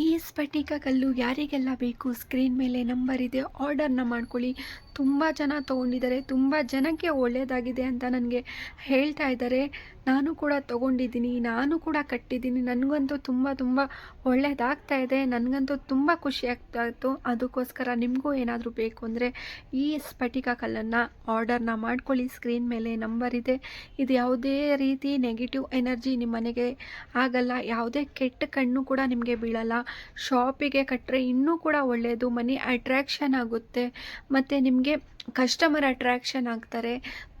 ಈ ಸ್ಫಟಿಕ ಕಲ್ಲು ಯಾರಿಗೆಲ್ಲ ಬೇಕು? ಸ್ಕ್ರೀನ್ ಮೇಲೆ ನಂಬರ್ ಇದೆ ಆರ್ಡರ್ನ ಮಾಡ್ಕೊಳ್ಳಿ. ತುಂಬ ಜನ ತೊಗೊಂಡಿದ್ದಾರೆ, ತುಂಬ ಜನಕ್ಕೆ ಒಳ್ಳೆಯದಾಗಿದೆ ಅಂತ ನನಗೆ ಹೇಳ್ತಾ ಇದ್ದಾರೆ. ನಾನು ಕೂಡ ತೊಗೊಂಡಿದ್ದೀನಿ, ನಾನು ಕೂಡ ಕಟ್ಟಿದ್ದೀನಿ. ನನಗಂತೂ ತುಂಬ ತುಂಬ ಒಳ್ಳೆಯದಾಗ್ತಾ ಇದೆ. ನನಗಂತೂ ತುಂಬ ಖುಷಿ ಆಗ್ತಾ ಇತ್ತು. ಅದಕ್ಕೋಸ್ಕರ ನಿಮಗೂ ಏನಾದರೂ ಬೇಕು ಅಂದರೆ ಈ ಸ್ಫಟಿಕ ಕಲ್ಲನ್ನು ಆರ್ಡರ್ನ ಮಾಡ್ಕೊಳ್ಳಿ. ಸ್ಕ್ರೀನ್ ಮೇಲೆ ನಂಬರ್ ಇದೆ. ಇದು ಯಾವುದೇ ರೀತಿ ನೆಗೆಟಿವ್ ಎನರ್ಜಿ ನಿಮ್ಮ ಮನೆಗೆ ಆಗಲ್ಲ. ಯಾವುದೇ ಕೆಟ್ಟ ಕಣ್ಣು ಕೂಡ ನಿಮಗೆ ಬೀಳಲ್ಲ. ಶಾಪಿಗೆ ಕಟ್ಟರೆ ಇನ್ನೂ ಕೂಡ ಒಳ್ಳೆಯದು ಮನಿ ಅಟ್ರ್ಯಾಕ್ಷನ್ ಆಗುತ್ತೆ. ಮತ್ತು ನಿಮಗೆ ಕಸ್ಟಮರ್ ಅಟ್ರ್ಯಾಕ್ಷನ್ ಆಗ್ತಾರೆ.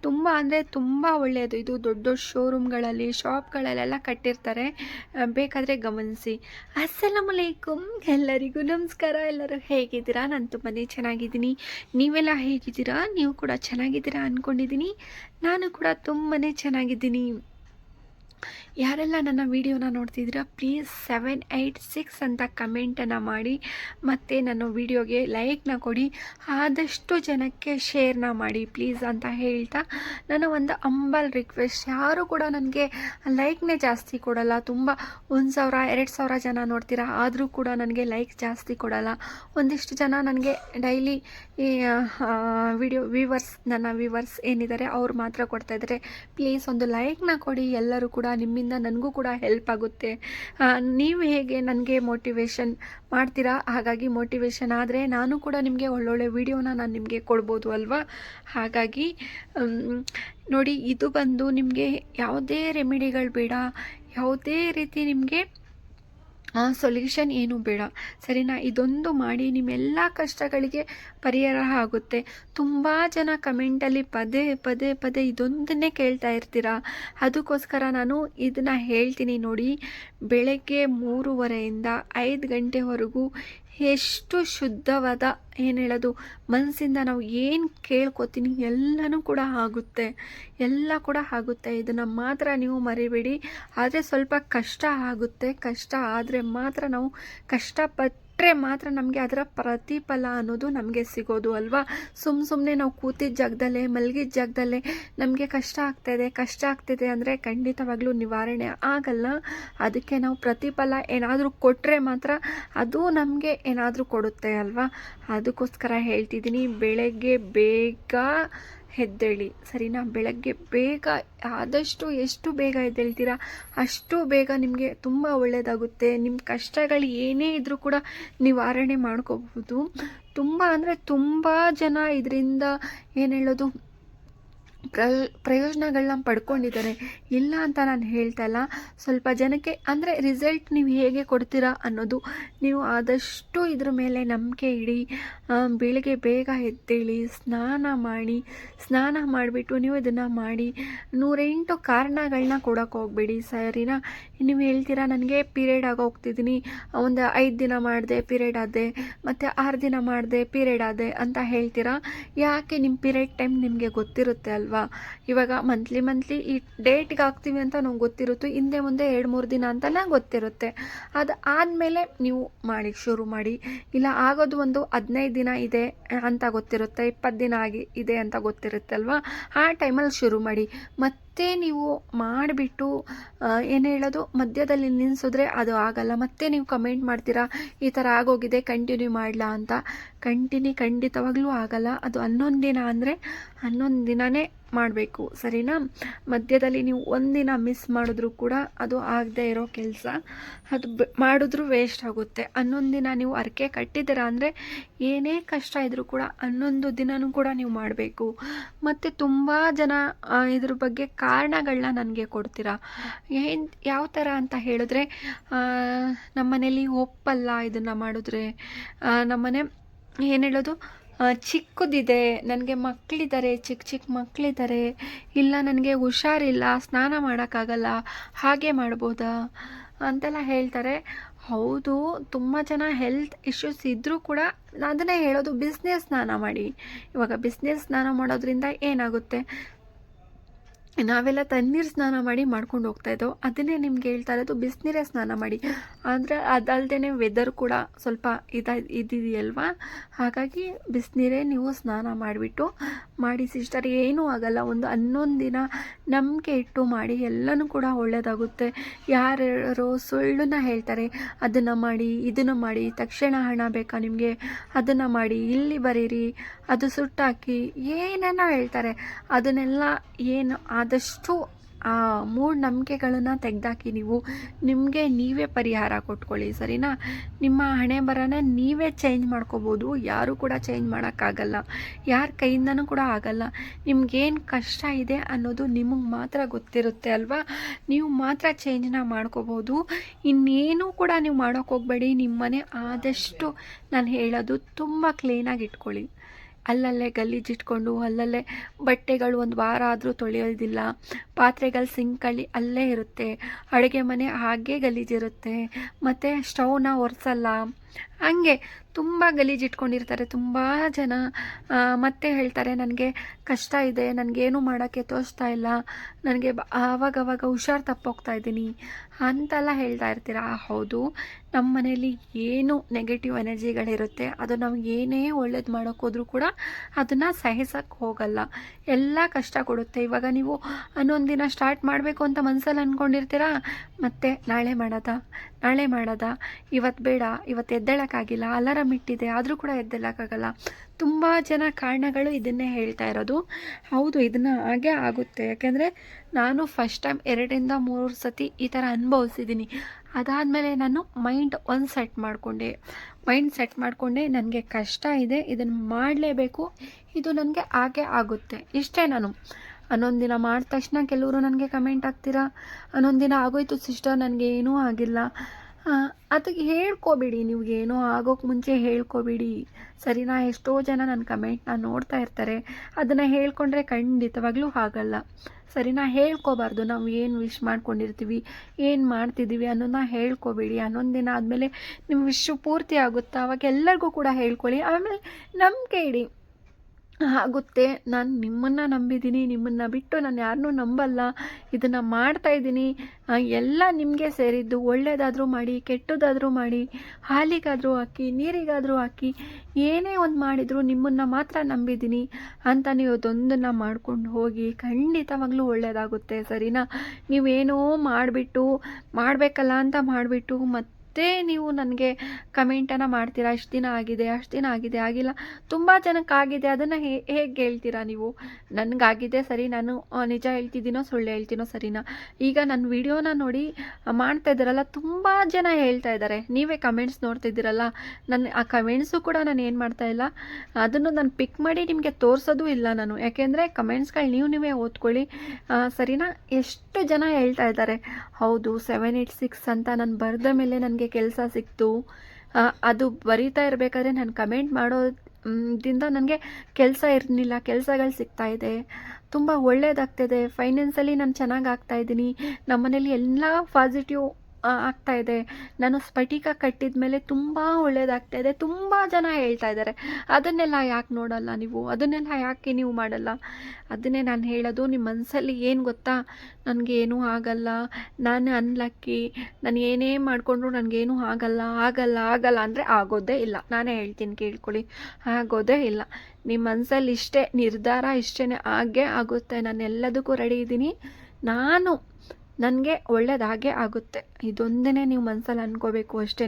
ತುಂಬ ಅಂದರೆ ತುಂಬ ಒಳ್ಳೆಯದು. ಇದು ದೊಡ್ಡ ದೊಡ್ಡ ಶೋರೂಮ್ಗಳಲ್ಲಿ ಶಾಪ್ಗಳಲ್ಲೆಲ್ಲ ಕಟ್ಟಿರ್ತಾರೆ. ಬೇಕಾದರೆ ಗಮನಿಸಿ. ಅಸ್ಸಲಾಮಲೈಕುಮ್ ಎಲ್ಲರಿಗೂ ನಮಸ್ಕಾರ. ಎಲ್ಲರೂ ಹೇಗಿದ್ದೀರಾ? ನಾನು ತುಂಬಾ ಚೆನ್ನಾಗಿದ್ದೀನಿ. ನೀವೆಲ್ಲ ಹೇಗಿದ್ದೀರಾ? ನೀವು ಕೂಡ ಚೆನ್ನಾಗಿದ್ದೀರಾ ಅಂದ್ಕೊಂಡಿದ್ದೀನಿ ನಾನು ಕೂಡ ತುಂಬಾ ಚೆನ್ನಾಗಿದ್ದೀನಿ. ಯಾರೆಲ್ಲ ನನ್ನ ವಿಡಿಯೋನ ನೋಡ್ತಿದ್ದೀರಾ ಪ್ಲೀಸ್ ಸೆವೆನ್ ಏಯ್ಟ್ ಸಿಕ್ಸ್ ಅಂತ ಕಮೆಂಟನ್ನು ಮಾಡಿ, ಮತ್ತು ನನ್ನ ವಿಡಿಯೋಗೆ ಲೈಕ್ನ ಕೊಡಿ, ಆದಷ್ಟು ಜನಕ್ಕೆ ಶೇರ್ನ ಮಾಡಿ ಪ್ಲೀಸ್ ಅಂತ ಹೇಳ್ತಾ, ನನ್ನ ಒಂದು ಅಂಬಲ್ ರಿಕ್ವೆಸ್ಟ್ ಯಾರು ಕೂಡ ನನಗೆ ಲೈಕ್ನೇ ಜಾಸ್ತಿ ಕೊಡಲ್ಲ, ತುಂಬ ಒಂದು ಸಾವಿರ, ಎರಡು ಸಾವಿರ ಜನ ನೋಡ್ತೀರಾ, ಆದರೂ ಕೂಡ ನನಗೆ ಲೈಕ್ ಜಾಸ್ತಿ ಕೊಡಲ್ಲ, ಒಂದಿಷ್ಟು ಜನ ನನಗೆ ಡೈಲಿ ವಿಡಿಯೋ ವ್ಯೂವರ್ಸ್ ನನ್ನ ವ್ಯೂವರ್ಸ್ ಏನಿದ್ದಾರೆ, ಅವ್ರು ಮಾತ್ರ ಕೊಡ್ತಾ ಇದ್ದಾರೆ ಪ್ಲೀಸ್ ಒಂದು ಲೈಕ್ನ ಕೊಡಿ, ಎಲ್ಲರೂ ಕೂಡ ನಿಮ್ಮಿಂದ ನನಗೂ ಕೂಡ ಹೆಲ್ಪ್ ಆಗುತ್ತೆ. ನೀವು ಹೇಗೆ ನನಗೆ ಮೋಟಿವೇಶನ್ ಮಾಡ್ತೀರಾ? ಹಾಗಾಗಿ ಮೋಟಿವೇಶನ್ ಆದರೆ ನಾನು ಕೂಡ ನಿಮಗೆ ಒಳ್ಳೊಳ್ಳೆ ವಿಡಿಯೋನ ನಾನು ನಿಮಗೆ ಕೊಡ್ಬೋದು ಅಲ್ವಾ? ಹಾಗಾಗಿ ನೋಡಿ, ಇದು ಬಂದು ನಿಮಗೆ ಯಾವುದೇ ರೆಮಿಡಿಗಳು ಬೇಡ. ಯಾವುದೇ ರೀತಿ ನಿಮಗೆ ಸೊಲ್ಯೂಷನ್ ಏನು ಬೇಡ. ಸರಿನಾ? ಇದೊಂದು ಮಾಡಿ ನಿಮ್ಮೆಲ್ಲ ಕಷ್ಟಗಳಿಗೆ ಪರಿಹಾರ ಆಗುತ್ತೆ. ತುಂಬ ಜನ ಕಮೆಂಟಲ್ಲಿ ಪದೇ ಪದೇ ಪದೇ ಇದೊಂದನ್ನೇ ಕೇಳ್ತಾ ಇರ್ತೀರಾ? ಅದಕ್ಕೋಸ್ಕರ ನಾನು ಇದನ್ನು ಹೇಳ್ತೀನಿ ನೋಡಿ. ಬೆಳಗ್ಗೆ ಮೂರುವರೆಯಿಂದ ಐದು ಗಂಟೆವರೆಗೂ ಎಷ್ಟು ಶುದ್ಧವಾದ ಏನು ಹೇಳೋದು? ಮನಸ್ಸಿಂದ ನಾವು ಏನು ಕೇಳ್ಕೊತೀನಿ ಎಲ್ಲನೂ ಕೂಡ ಆಗುತ್ತೆ. ಎಲ್ಲ ಕೂಡ ಆಗುತ್ತೆ. ಇದನ್ನು ಮಾತ್ರ ನೀವು ಮರಿಬೇಡಿ. ಆದರೆ ಸ್ವಲ್ಪ ಕಷ್ಟ ಆಗುತ್ತೆ. ಕಷ್ಟ ಆದರೆ ಮಾತ್ರ ನಾವು ಕಷ್ಟಪಟ್ಟರೆ ಮಾತ್ರ ನಮಗೆ ಅದರ ಪ್ರತಿಫಲ ಅನ್ನೋದು ನಮಗೆ ಸಿಗೋದು ಅಲ್ವಾ? ಸುಮ್ಮ ಸುಮ್ಮನೆ ನಾವು ಕೂತಿದ್ದ ಜಾಗದಲ್ಲೇ ಮಲಗಿದ ಜಾಗದಲ್ಲೇ ನಮಗೆ ಕಷ್ಟ ಆಗ್ತಾಯಿದೆ ಕಷ್ಟ ಆಗ್ತಿದೆ ಅಂದರೆ ಖಂಡಿತವಾಗ್ಲೂ ನಿವಾರಣೆ ಆಗಲ್ಲ. ಅದಕ್ಕೆ ನಾವು ಪ್ರತಿಫಲ ಏನಾದರೂ ಕೊಟ್ಟರೆ ಮಾತ್ರ ಅದು ನಮಗೆ ಏನಾದರೂ ಕೊಡುತ್ತೆ ಅಲ್ವಾ? ಅದಕ್ಕೋಸ್ಕರ ಹೇಳ್ತಿದ್ದೀನಿ, ಬೆಳಗ್ಗೆ ಬೇಗ ಎದ್ದೇಳಿ ಸರಿನಾ? ಬೆಳಗ್ಗೆ ಬೇಗ, ಆದಷ್ಟು ಎಷ್ಟು ಬೇಗ ಎದ್ದೇಳ್ತೀರಾ? ಅಷ್ಟು ಬೇಗ ನಿಮಗೆ ತುಂಬ ಒಳ್ಳೆಯದಾಗುತ್ತೆ ನಿಮ್ಮ ಕಷ್ಟಗಳು ಏನೇ ಇದ್ದರೂ ಕೂಡ ನಿವಾರಣೆ ಮಾಡ್ಕೋಬಹುದು. ತುಂಬ ಅಂದರೆ ತುಂಬ ಜನ ಇದರಿಂದ ಏನು ಹೇಳೋದು? ಪ್ರ ಪ್ರಯೋಜನಗಳನ್ನ ಪಡ್ಕೊಂಡಿದ್ದಾರೆ. ಇಲ್ಲ ಅಂತ ನಾನು ಹೇಳ್ತಾ ಇಲ್ಲ. ಸ್ವಲ್ಪ ಜನಕ್ಕೆ, ಅಂದರೆ ರಿಸಲ್ಟ್ ನೀವು ಹೇಗೆ ಕೊಡ್ತೀರಾ ಅನ್ನೋದು ನೀವು ಆದಷ್ಟು ಇದ್ರ ಮೇಲೆ ನಂಬಿಕೆ ಇಡಿ. ಬೆಳಿಗ್ಗೆ ಬೇಗ ಎದ್ದೇಳಿ, ಸ್ನಾನ ಮಾಡಿ, ಸ್ನಾನ ಮಾಡಿಬಿಟ್ಟು ನೀವು ಇದನ್ನು ಮಾಡಿ. ನೂರೆಂಟು ಕಾರಣಗಳನ್ನ ಕೊಡೋಕೆ ಹೋಗಬೇಡಿ. ಸರಿನಾ? ನೀವು ಹೇಳ್ತೀರಾ, ನನಗೆ ಪೀರಿಯಡ್ ಆಗಿ ಹೋಗ್ತಿದ್ದೀನಿ ಒಂದು ಐದು ದಿನ ಮಾಡಿದೆ ಪೀರಿಯಡ್ ಆದೆ. ಮತ್ತು ಆರು ದಿನ ಮಾಡಿದೆ ಪೀರಿಯಡ್ ಆದೆ ಅಂತ ಹೇಳ್ತೀರಾ? ಯಾಕೆ ನಿಮ್ಮ ಪೀರಿಯಡ್ ಟೈಮ್ ನಿಮಗೆ ಗೊತ್ತಿರುತ್ತೆ ಅಲ್ವಾ? ಇವಾಗ ಮಂತ್ಲಿ ಮಂತ್ಲಿ ಈ ಡೇಟ್ಗೆ ಆಗ್ತೀವಿ ಅಂತ ನಮ್ಗೆ ಗೊತ್ತಿರುತ್ತೆ, ಹಿಂದೆ ಮುಂದೆ ಎರಡು, ಮೂರು ದಿನ ಅಂತಲೇ ಗೊತ್ತಿರುತ್ತೆ. ಅದು ಆದಮೇಲೆ ನೀವು ಮಾಡಿ ಶುರು ಮಾಡಿ. ಇಲ್ಲ ಆಗೋದು ಒಂದು ಹದಿನೈದು ದಿನ ಇದೆ ಅಂತ ಗೊತ್ತಿರುತ್ತೆ ಇಪ್ಪತ್ತು ದಿನ ಆಗಿ ಇದೆ ಅಂತ ಗೊತ್ತಿರುತ್ತೆ ಅಲ್ವಾ? ಆ ಟೈಮಲ್ಲಿ ಶುರು ಮಾಡಿ. ಮತ್ತೆ ನೀವು ಮಾಡಿಬಿಟ್ಟು ಏನು ಹೇಳೋದು? ಮಧ್ಯದಲ್ಲಿ ನಿಲ್ಲಿಸಿದ್ರೆ ಅದು ಆಗಲ್ಲ. ಮತ್ತೆ ನೀವು ಕಮೆಂಟ್ ಮಾಡ್ತೀರಾ? ಈ ಥರ ಆಗೋಗಿದೆ ಕಂಟಿನ್ಯೂ ಮಾಡಲಾ ಅಂತ. ಕಂಟಿನ್ಯೂ ಖಂಡಿತವಾಗ್ಲೂ ಆಗಲ್ಲ. ಅದು ಹನ್ನೊಂದು ದಿನ ಅಂದರೆ ಹನ್ನೊಂದು ದಿನವೇ ಮಾಡಬೇಕು, ಸರಿನಾ? ಮಧ್ಯದಲ್ಲಿ ನೀವು ಒಂದಿನ ಮಿಸ್ ಮಾಡಿದ್ರು ಕೂಡ ಅದು ಆಗದೆ ಇರೋ ಕೆಲಸ. ಅದು ಮಾಡಿದ್ರು ವೇಸ್ಟ್ ಆಗುತ್ತೆ. ಹನ್ನೊಂದು ದಿನ ನೀವು ಅರಕೆ ಕಟ್ಟಿದ್ದೀರಾ ಅಂದರೆ ಏನೇ ಕಷ್ಟ ಇದ್ದರೂ ಕೂಡ ಹನ್ನೊಂದು ದಿನವೂ ಕೂಡ ನೀವು ಮಾಡಬೇಕು. ಮತ್ತು ತುಂಬ ಜನ ಇದ್ರ ಬಗ್ಗೆ ಕಾರಣಗಳನ್ನ ನನಗೆ ಕೊಡ್ತೀರಾ? ಏನು, ಯಾವ ಥರ ಅಂತ ಹೇಳಿದ್ರೆ ನಮ್ಮನೇಲಿ ಒಪ್ಪಲ್ಲ ಇದನ್ನು ಮಾಡಿದ್ರೆ. ನಮ್ಮನೆ ಏನು ಹೇಳೋದು? ಚಿಕ್ಕದಿದೆ, ನನಗೆ ಮಕ್ಕಳಿದ್ದಾರೆ ಚಿಕ್ಕ ಚಿಕ್ಕ ಮಕ್ಕಳಿದ್ದಾರೆ ಇಲ್ಲ ನನಗೆ ಹುಷಾರಿಲ್ಲ, ಸ್ನಾನ ಮಾಡೋಕ್ಕಾಗಲ್ಲ, ಹಾಗೆ ಮಾಡ್ಬೋದಾ? ಅಂತೆಲ್ಲ ಹೇಳ್ತಾರೆ. ಹೌದು, ತುಂಬ ಜನ ಹೆಲ್ತ್ ಇಶ್ಯೂಸ್ ಇದ್ದರೂ ಕೂಡ ಅದನ್ನೇ ಹೇಳೋದು ಬಿಸ್ನೆಸ್ ಸ್ನಾನ ಮಾಡಿ. ಇವಾಗ ಬಿಸ್ನೆಸ್ ಸ್ನಾನ ಮಾಡೋದ್ರಿಂದ ಏನಾಗುತ್ತೆ? ನಾವೆಲ್ಲ ತಣ್ಣೀರು ಸ್ನಾನ ಮಾಡಿ ಮಾಡ್ಕೊಂಡು ಹೋಗ್ತಾ ಇದ್ದೋ, ಅದನ್ನೇ ನಿಮ್ಗೆ ಹೇಳ್ತಾ ಇರೋದು ಬಿಸಿನೀರೇ ಸ್ನಾನ ಮಾಡಿ. ಅಂದರೆ ಅದಲ್ದೇ ವೆದರ್ ಕೂಡ ಸ್ವಲ್ಪ ಇದ ಇದಿದೆಯಲ್ವಾ? ಹಾಗಾಗಿ ಬಿಸಿನೀರೇ ನೀವು ಸ್ನಾನ ಮಾಡಿಬಿಟ್ಟು ಮಾಡಿ ಸಿಸ್ಟರ್, ಏನೂ ಆಗಲ್ಲ. ಒಂದು ಹನ್ನೊಂದು ದಿನ ನಂಬಿಕೆ ಇಟ್ಟು ಮಾಡಿ ಎಲ್ಲನೂ ಕೂಡ ಒಳ್ಳೆಯದಾಗುತ್ತೆ ಯಾರ್ಯಾರೋ ಸುಳ್ಳನ್ನ ಹೇಳ್ತಾರೆ, ಅದನ್ನು ಮಾಡಿ, ಇದನ್ನು ಮಾಡಿ, ತಕ್ಷಣ ಹಣ ಬೇಕಾ ನಿಮಗೆ? ಅದನ್ನು ಮಾಡಿ, ಇಲ್ಲಿ ಬರೀರಿ, ಅದು ಸುಟ್ಟಾಕಿ ಏನೇನೋ ಹೇಳ್ತಾರೆ. ಅದನ್ನೆಲ್ಲ ಏನು ಆದಷ್ಟು ಆ ಮೂಢನಂಬಿಕೆಗಳನ್ನು ತೆಗೆದಾಕಿ ನೀವು ನಿಮಗೆ ನೀವೇ ಪರಿಹಾರ ಕೊಟ್ಕೊಳ್ಳಿ, ಸರಿನಾ? ನಿಮ್ಮ ಹಣೆ ಬರನ ನೀವೇ ಚೇಂಜ್ ಮಾಡ್ಕೋಬೋದು. ಯಾರೂ ಕೂಡ ಚೇಂಜ್ ಮಾಡೋಕ್ಕಾಗಲ್ಲ. ಯಾರ ಕೈಯಿಂದನೂ ಕೂಡ ಆಗಲ್ಲ. ನಿಮ್ಗೇನು ಕಷ್ಟ ಇದೆ ಅನ್ನೋದು ನಿಮಗೆ ಮಾತ್ರ ಗೊತ್ತಿರುತ್ತೆ ಅಲ್ವಾ? ನೀವು ಮಾತ್ರ ಚೇಂಜ್ನ ಮಾಡ್ಕೋಬೋದು. ಇನ್ನೇನೂ ಕೂಡ ನೀವು ಮಾಡೋಕ್ಕೋಗ್ಬೇಡಿ ನಿಮ್ಮನೆ ನಿಮ್ಮ ಆದಷ್ಟು ನಾನು ಹೇಳೋದು ತುಂಬ ಕ್ಲೀನಾಗಿ ಇಟ್ಕೊಳ್ಳಿ. ಅಲ್ಲಲ್ಲೇ ಗಲೀಜಿಟ್ಕೊಂಡು ಅಲ್ಲಲ್ಲೇ ಬಟ್ಟೆಗಳು ಒಂದು ವಾರ ಆದರೂ ತೊಳೆಯೋದಿಲ್ಲ. ಪಾತ್ರೆಗಳು ಸಿಂಕಲ್ಲಿ ಅಲ್ಲೇ ಇರುತ್ತೆ. ಅಡುಗೆ ಮನೆ ಹಾಗೇ ಗಲೀಜಿರುತ್ತೆ ಮತ್ತು ಸ್ಟವ್ನ ಒರೆಸಲ್ಲ. ಹಂಗೆ ತುಂಬ ಗಲೀಜಿಟ್ಕೊಂಡಿರ್ತಾರೆ ತುಂಬ ಜನ. ಮತ್ತೆ ಹೇಳ್ತಾರೆ, ನನಗೆ ಕಷ್ಟ ಇದೆ, ನನಗೇನು ಮಾಡೋಕ್ಕೆ ತೋರಿಸ್ತಾ ಇಲ್ಲ. ನನಗೆ ಆವಾಗವಾಗ ಹುಷಾರು ತಪ್ಪೋಗ್ತಾ ಇದ್ದೀನಿ. ಅಂತೆಲ್ಲ ಹೇಳ್ತಾ ಇರ್ತೀರ? ಹೌದು. ನಮ್ಮ ಮನೇಲಿ ಏನು ನೆಗೆಟಿವ್ ಎನರ್ಜಿಗಳಿರುತ್ತೆ, ಅದು ನಾವು ಏನೇ ಒಳ್ಳೇದು ಮಾಡೋಕ್ಕೋದ್ರೂ ಕೂಡ ಅದನ್ನು ಸಹಿಸೋಕ್ಕೆ ಹೋಗಲ್ಲ. ಎಲ್ಲ ಕಷ್ಟ ಕೊಡುತ್ತೆ. ಇವಾಗ ನೀವು ಹನ್ನೊಂದು ದಿನ ಸ್ಟಾರ್ಟ್ ಮಾಡಬೇಕು ಅಂತ ಮನಸ್ಸಲ್ಲಿ ಅಂದ್ಕೊಂಡಿರ್ತೀರಾ ಮತ್ತೆ ನಾಳೆ ಮಾಡೋದಾ? ನಾಳೆ ಮಾಡೋದಾ? ಇವತ್ತು ಬೇಡ ಇವತ್ತು ಎದ್ದೇಳಕ್ಕಾಗಿಲ್ಲ, ಅಲಾರಮ್ ಇಟ್ಟಿದೆ, ಆದರೂ ಕೂಡ ಎದ್ದೇಳಕ್ಕಾಗಲ್ಲ. ತುಂಬ ಜನ ಕಾರಣಗಳು ಇದನ್ನೇ ಹೇಳ್ತಾ ಇರೋದು. ಹೌದು, ಇದನ್ನು ಹಾಗೆ ಆಗುತ್ತೆ. ಯಾಕೆಂದರೆ ನಾನು ಫಸ್ಟ್ ಟೈಮ್ ಎರಡರಿಂದ ಮೂರು ಸತಿ ಈ ಥರ ಅನುಭವಿಸಿದ್ದೀನಿ. ಅದಾದಮೇಲೆ ನಾನು ಮೈಂಡ್ ಒಂದು ಸೆಟ್ ಮಾಡಿಕೊಂಡೆ. ಮೈಂಡ್ ಸೆಟ್ ಮಾಡಿಕೊಂಡೆ, ನನಗೆ ಕಷ್ಟ ಇದೆ ಇದನ್ನು ಮಾಡಲೇಬೇಕು. ಇದು ನನಗೆ ಹಾಗೆ ಆಗುತ್ತೆ. ಇಷ್ಟೇ ನಾನು. ಹನ್ನೊಂದು ದಿನ ಮಾಡಿದ ತಕ್ಷಣ ಕೆಲವರು ನನಗೆ ಕಮೆಂಟ್ ಹಾಕ್ತೀರಾ? ಹನ್ನೊಂದು ದಿನ ಆಗೋಯ್ತು, ಸಿಸ್ಟರ್, ನನಗೆ ಏನೂ ಆಗಿಲ್ಲ. ಅದಕ್ಕೆ ಹೇಳ್ಕೊಬಿಡಿ ನೀವು ಏನೋ ಆಗೋಕ್ಕೆ ಮುಂಚೆ ಹೇಳ್ಕೊಬಿಡಿ. ಸರಿನಾ? ಎಷ್ಟೋ ಜನ ನನ್ನ ಕಮೆಂಟ್ನ ನೋಡ್ತಾ ಇರ್ತಾರೆ. ಅದನ್ನು ಹೇಳ್ಕೊಂಡ್ರೆ ಖಂಡಿತವಾಗ್ಲೂ ಆಗಲ್ಲ ಸರಿನಾ? ಹೇಳ್ಕೊಬಾರ್ದು. ನಾವು ಏನು ವಿಶ್ ಮಾಡ್ಕೊಂಡಿರ್ತೀವಿ, ಏನು ಮಾಡ್ತಿದ್ದೀವಿ ಅನ್ನೋದನ್ನ ಹೇಳ್ಕೊಬೇಡಿ. ಹನ್ನೊಂದು ಆದಮೇಲೆ ನಿಮ್ಮ ವಿಶ್ ಪೂರ್ತಿ ಆಗುತ್ತಾ? ಅವಾಗ ಎಲ್ಲರಿಗೂ ಕೂಡ ಹೇಳ್ಕೊಳ್ಳಿ. ಆಮೇಲೆ ನಂಬಿಕೆ ಇಡಿ. ಆಗುತ್ತೆ. ನಾನು ನಿಮ್ಮನ್ನು ನಂಬಿದ್ದೀನಿ, ನಿಮ್ಮನ್ನು ಬಿಟ್ಟು ನಾನು ಯಾರನ್ನೂ ನಂಬಲ್ಲ. ಇದನ್ನು ಮಾಡ್ತಾಯಿದ್ದೀನಿ ಎಲ್ಲ ನಿಮಗೆ ಸೇರಿದ್ದು ಒಳ್ಳೆಯದಾದರೂ ಮಾಡಿ, ಕೆಟ್ಟದಾದರೂ ಮಾಡಿ, ಹಾಲಿಗಾದರೂ ಹಾಕಿ, ನೀರಿಗಾದರೂ ಹಾಕಿ, ಏನೇ ಒಂದು ಮಾಡಿದರೂ ನಿಮ್ಮನ್ನು ಮಾತ್ರ ನಂಬಿದ್ದೀನಿ ಅಂತ ನೀವು ಅದೊಂದನ್ನು ಮಾಡ್ಕೊಂಡು ಹೋಗಿ ಖಂಡಿತವಾಗ್ಲೂ ಒಳ್ಳೆಯದಾಗುತ್ತೆ ಸರಿನಾ? ನೀವೇನೋ ಮಾಡಿಬಿಟ್ಟು, ಮಾಡಬೇಕಲ್ಲ ಅಂತ ಮಾಡಿಬಿಟ್ಟು ಮತ್ತೆ ನೀವು ನನಗೆ ಕಮೆಂಟನ್ನು ಮಾಡ್ತೀರಾ? ಇಷ್ಟು ದಿನ ಆಗಿದೆ, ಅಷ್ಟು ದಿನ ಆಗಿದೆ, ಆಗಿಲ್ಲ. ತುಂಬ ಜನಕ್ಕೆ ಆಗಿದೆ. ಅದನ್ನು ಹೇಗೆ ಹೇಳ್ತೀರಾ ನೀವು? ನನಗಾಗಿದೆ ಸರಿ, ನಾನು ನಿಜ ಹೇಳ್ತಿದ್ದೀನೋ, ಸುಳ್ಳು ಹೇಳ್ತೀನೋ ಸರಿನಾ? ಈಗ ನನ್ನ ವಿಡಿಯೋನ ನೋಡಿ ಮಾಡ್ತಾ ಇದ್ದಾರಲ್ಲ, ತುಂಬ ಜನ ಹೇಳ್ತಾ ಇದ್ದಾರೆ. ನೀವೇ ಕಮೆಂಟ್ಸ್ ನೋಡ್ತಿದ್ದೀರಲ್ಲ ನನ್ನ ಆ ಕಮೆಂಟ್ಸು ಕೂಡ ನಾನು ಏನು ಮಾಡ್ತಾ ಇಲ್ಲ. ಅದನ್ನು ನಾನು ಪಿಕ್ ಮಾಡಿ ನಿಮಗೆ ತೋರಿಸೋದು ಇಲ್ಲ ನಾನು. ಯಾಕೆಂದರೆ ಕಮೆಂಟ್ಸ್ಗಳು ನೀವು ನೀವೇ ಓದ್ಕೊಳ್ಳಿ. ಸರಿನಾ? ಎಷ್ಟು ಜನ ಹೇಳ್ತಾ ಇದ್ದಾರೆ? ಹೌದು, ಸೆವೆನ್ ಏಯ್ಟ್ ಸಿಕ್ಸ್ ಅಂತ ನಾನು ಬರೆದ ಮೇಲೆ ನನಗೆ ಕೆಲಸ ಸಿಕ್ತು. ಅದು ಬರೀತಾ ಇರಬೇಕಾದ್ರೆ ನಾನು ಕಮೆಂಟ್ ಮಾಡೋದಿಂದ ನನಗೆ ಕೆಲಸ ಇರಲಿಲ್ಲ, ಕೆಲಸಗಳು ಸಿಗ್ತಾ ಇದೆ. ತುಂಬ ಒಳ್ಳೇದಾಗ್ತಿದೆ. ಫೈನಾನ್ಸಲ್ಲಿ ನಾನು ಚೆನ್ನಾಗಿ ಆಗ್ತಾ ಇದ್ದೀನಿ. ನಮ್ಮ ಮನೇಲಿ ಎಲ್ಲ ಪಾಸಿಟಿವ್ ಆಗ್ತಾ ಇದೆ. ನಾನು ಸ್ಫಟಿಕ ಕಟ್ಟಿದ ಮೇಲೆ ತುಂಬ ಒಳ್ಳೇದಾಗ್ತಾ ಇದೆ. ತುಂಬ ಜನ ಹೇಳ್ತಾ ಇದ್ದಾರೆ. ಅದನ್ನೆಲ್ಲ ಯಾಕೆ ನೋಡಲ್ಲ ನೀವು? ಅದನ್ನೆಲ್ಲ ಯಾಕೆ ನೀವು ಮಾಡಲ್ಲ? ಅದನ್ನೇ ನಾನು ಹೇಳೋದು. ನಿಮ್ಮ ಮನಸ್ಸಲ್ಲಿ ಏನು ಗೊತ್ತಾ? ನನಗೇನೂ ಆಗಲ್ಲ. ನಾನು ಅನ್ಲಕ್ಕಿ ನಾನು ಏನೇ ಮಾಡಿಕೊಂಡ್ರು ನನಗೇನೂ ಆಗಲ್ಲ ಆಗಲ್ಲ ಆಗಲ್ಲ ಅಂದರೆ ಆಗೋದೇ ಇಲ್ಲ. ನಾನೇ ಹೇಳ್ತೀನಿ ಕೇಳ್ಕೊಳ್ಳಿ. ಆಗೋದೇ ಇಲ್ಲ. ನಿಮ್ಮ ಮನಸ್ಸಲ್ಲಿ ಇಷ್ಟೇ, ನಿರ್ಧಾರ ಇಷ್ಟೇ ಆಗೇ ಆಗುತ್ತೆ. ನಾನು ಎಲ್ಲದಕ್ಕೂ ರೆಡಿ ಇದ್ದೀನಿ. ನಾನು ನನಗೆ ಒಳ್ಳೆಯದಾಗೇ ಆಗುತ್ತೆ. ಇದೊಂದೇ ನೀವು ಮನಸ್ಸಲ್ಲಿ ಅನ್ಕೋಬೇಕು ಅಷ್ಟೇ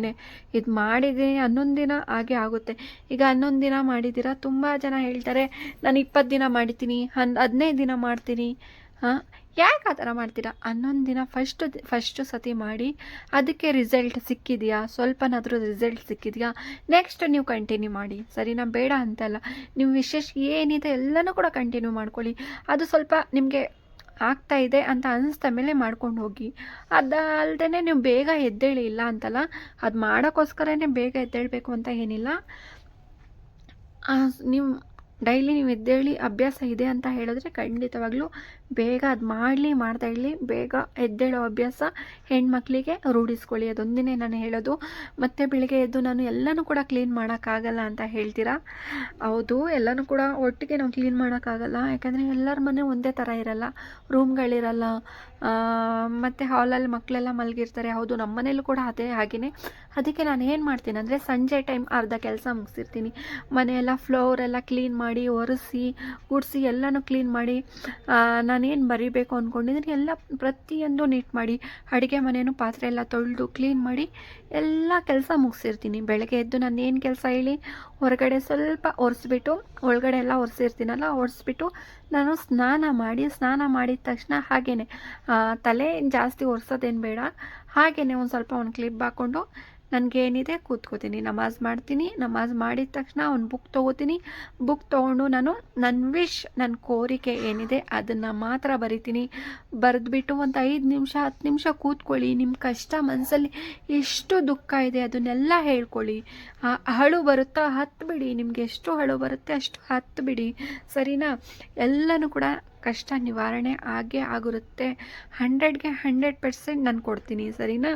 ಇದು ಮಾಡಿದ್ದೀನಿ ಹನ್ನೊಂದು ದಿನ ಹಾಗೆ ಆಗುತ್ತೆ. ಈಗ ಹನ್ನೊಂದು ದಿನ ಮಾಡಿದ್ದೀರಾ? ತುಂಬ ಜನ ಹೇಳ್ತಾರೆ, ನಾನು ಇಪ್ಪತ್ತು ದಿನ ಮಾಡ್ತೀನಿ ಹನ್, ಹದಿನೈದು ದಿನ ಮಾಡ್ತೀನಿ. ಹಾಂ? ಯಾಕೆ ಆ ಥರ ಮಾಡ್ತೀರಾ? ಹನ್ನೊಂದು ದಿನ ಫಸ್ಟ್ ಫಸ್ಟು ಸತಿ ಮಾಡಿ, ಅದಕ್ಕೆ ರಿಸಲ್ಟ್ ಸಿಕ್ಕಿದೆಯಾ? ಸ್ವಲ್ಪನಾದರೂ ರಿಸಲ್ಟ್ ಸಿಕ್ಕಿದೆಯಾ? ನೆಕ್ಸ್ಟ್ ನೀವು ಕಂಟಿನ್ಯೂ ಮಾಡಿ. ಸರಿನಾ? ಬೇಡ ಅಂತಲ್ಲ. ನೀವು ವಿಶೇಷ ಏನಿದೆ ಎಲ್ಲನೂ ಕೂಡ ಕಂಟಿನ್ಯೂ ಮಾಡ್ಕೊಳ್ಳಿ. ಅದು ಸ್ವಲ್ಪ ನಿಮಗೆ ಆಗ್ತಾ ಇದೆ ಅಂತ ಅನಿಸ್ದ ಮೇಲೆ ಮಾಡ್ಕೊಂಡು ಹೋಗಿ. ಅದಲ್ದೇ ನೀವು ಬೇಗ ಎದ್ದೇಳಿ, ಇಲ್ಲ ಅಂತಲ್ಲ? ಅದು ಮಾಡೋಕ್ಕೋಸ್ಕರನೇ ಬೇಗ ಎದ್ದೇಳಬೇಕು ಅಂತ ಏನಿಲ್ಲ. ನೀವು ಡೈಲಿ ನೀವು ಎದ್ದೇಳಿ ಅಭ್ಯಾಸ ಇದೆ ಅಂತ ಹೇಳಿದ್ರೆ ಖಂಡಿತವಾಗ್ಲೂ ಬೇಗ ಅದು ಮಾಡಲಿ, ಮಾಡ್ತಾ ಇರಲಿ. ಬೇಗ ಎದ್ದೇಳೋ ಅಭ್ಯಾಸ ಹೆಣ್ಮಕ್ಳಿಗೆ ರೂಢಿಸ್ಕೊಳ್ಳಿ. ಅದೊಂದಿನೇ ನಾನು ಹೇಳೋದು. ಮತ್ತು ಬೆಳಿಗ್ಗೆ ಎದ್ದು ನಾನು ಎಲ್ಲನೂ ಕೂಡ ಕ್ಲೀನ್ ಮಾಡೋಕ್ಕಾಗಲ್ಲ ಅಂತ ಹೇಳ್ತೀರಾ? ಹೌದು, ಎಲ್ಲನೂ ಕೂಡ ಒಟ್ಟಿಗೆ ನಾವು ಕ್ಲೀನ್ ಮಾಡೋಕ್ಕಾಗಲ್ಲ. ಯಾಕಂದರೆ ಎಲ್ಲರ ಮನೆ ಒಂದೇ ಥರ ಇರಲ್ಲ. ರೂಮ್ಗಳಿರಲ್ಲ ಮತ್ತು ಹಾಲಲ್ಲಿ ಮಕ್ಕಳೆಲ್ಲ ಮಲಗಿರ್ತಾರೆ. ಹೌದು, ನಮ್ಮ ಮನೇಲೂ ಕೂಡ ಅದೇ ಹಾಗೆಯೇ ಅದಕ್ಕೆ ನಾನು ಏನು ಮಾಡ್ತೀನಿ ಅಂದರೆ ಸಂಜೆ ಟೈಮ್ ಅರ್ಧ ಕೆಲಸ ಮುಗಿಸಿರ್ತೀನಿ. ಮನೆಯೆಲ್ಲ ಫ್ಲೋರ್ ಎಲ್ಲ ಕ್ಲೀನ್ ಮಾಡಿ ಒರೆಸಿ ಗುಡಿಸಿ ಎಲ್ಲನೂ ಕ್ಲೀನ್ ಮಾಡಿ ನಾನೇನು ಬರಿಬೇಕು ಅಂದ್ಕೊಂಡಿದ್ದೀನಿ ಎಲ್ಲ ಪ್ರತಿಯೊಂದು ನೀಟ್ ಮಾಡಿ, ಅಡುಗೆ ಮನೆಯೂ ಪಾತ್ರೆ ಎಲ್ಲ ತೊಳೆದು ಕ್ಲೀನ್ ಮಾಡಿ, ಎಲ್ಲ ಕೆಲಸ ಮುಗಿಸಿರ್ತೀನಿ. ಬೆಳಗ್ಗೆ ಎದ್ದು ನಾನು ಏನು ಕೆಲಸ ಹೇಳಿ, ಹೊರಗಡೆ ಸ್ವಲ್ಪ ಒರೆಸ್ಬಿಟ್ಟು, ಒಳಗಡೆ ಎಲ್ಲ ಒರೆಸಿರ್ತೀನಲ್ಲ, ಒರೆಸ್ಬಿಟ್ಟು ನಾನು ಸ್ನಾನ ಮಾಡಿ, ಸ್ನಾನ ಮಾಡಿದ ತಕ್ಷಣ ಹಾಗೇ ತಲೆ ಜಾಸ್ತಿ ಒರೆಸೋದೇನು ಬೇಡ. ಹಾಗೇ ಒಂದು ಸ್ವಲ್ಪ ಒಂದು ಕ್ಲಿಪ್ ಹಾಕ್ಕೊಂಡು ನನಗೇನಿದೆ ಕೂತ್ಕೋತೀನಿ, ನಮಾಜ್ ಮಾಡ್ತೀನಿ, ನಮಾಜ್ ಮಾಡಿದ ತಕ್ಷಣ ಒಂದು ಬುಕ್ ತೊಗೋತೀನಿ. ಬುಕ್ ತೊಗೊಂಡು ನಾನು ನನ್ನ ವಿಶ್ ನನ್ನ ಕೋರಿಕೆ ಏನಿದೆ ಅದನ್ನು ಮಾತ್ರ ಬರಿತೀನಿ. ಬರೆದ್ಬಿಟ್ಟು ಒಂದು ಐದು ನಿಮಿಷ, ಹತ್ತು ನಿಮಿಷ ಕೂತ್ಕೊಳ್ಳಿ. ನಿಮ್ಮ ಕಷ್ಟ ಮನಸ್ಸಲ್ಲಿ ಎಷ್ಟು ದುಃಖ ಇದೆ ಅದನ್ನೆಲ್ಲ ಹೇಳ್ಕೊಳ್ಳಿ. ಹಳು ಬರುತ್ತಾ ಹತ್ತು ಬಿಡಿ. ನಿಮಗೆ ಎಷ್ಟು ಹಳು ಬರುತ್ತೆ ಅಷ್ಟು ಹತ್ತು ಬಿಡಿ. ಸರಿನಾ? ಎಲ್ಲನೂ ಕೂಡ ಕಷ್ಟ ನಿವಾರಣೆ ಆಗೇ ಆಗಿರುತ್ತೆ. ಹಂಡ್ರೆಡ್ಗೆ ಹಂಡ್ರೆಡ್ ಪರ್ಸೆಂಟ್ ನಾನು ಕೊಡ್ತೀನಿ. ಸರಿನಾ?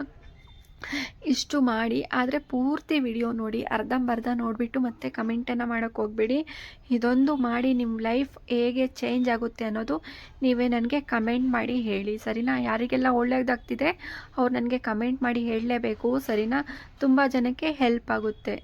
ಇಷ್ಟು ಮಾಡಿ, ಆದರೆ ಪೂರ್ತಿ ವಿಡಿಯೋ ನೋಡಿ, ಅರ್ಧಂಬರ್ಧ ನೋಡಿಬಿಟ್ಟು ಮತ್ತೆ ಕಮೆಂಟನ್ನು ಮಾಡೋಕ್ಕೆ ಹೋಗಬೇಡಿ. ಇದೊಂದು ಮಾಡಿ ನಿಮ್ಮ ಲೈಫ್ ಹೇಗೆ ಚೇಂಜ್ ಆಗುತ್ತೆ ಅನ್ನೋದು ನೀವೇ ನನಗೆ ಕಮೆಂಟ್ ಮಾಡಿ ಹೇಳಿ, ಸರಿನಾ? ಯಾರಿಗೆಲ್ಲ ಒಳ್ಳೆಯದಾಗ್ತಿದೆ ಅವ್ರು ನನಗೆ ಕಮೆಂಟ್ ಮಾಡಿ ಹೇಳಲೇಬೇಕು, ಸರಿನಾ? ತುಂಬ ಜನಕ್ಕೆ ಹೆಲ್ಪ್ ಆಗುತ್ತೆ.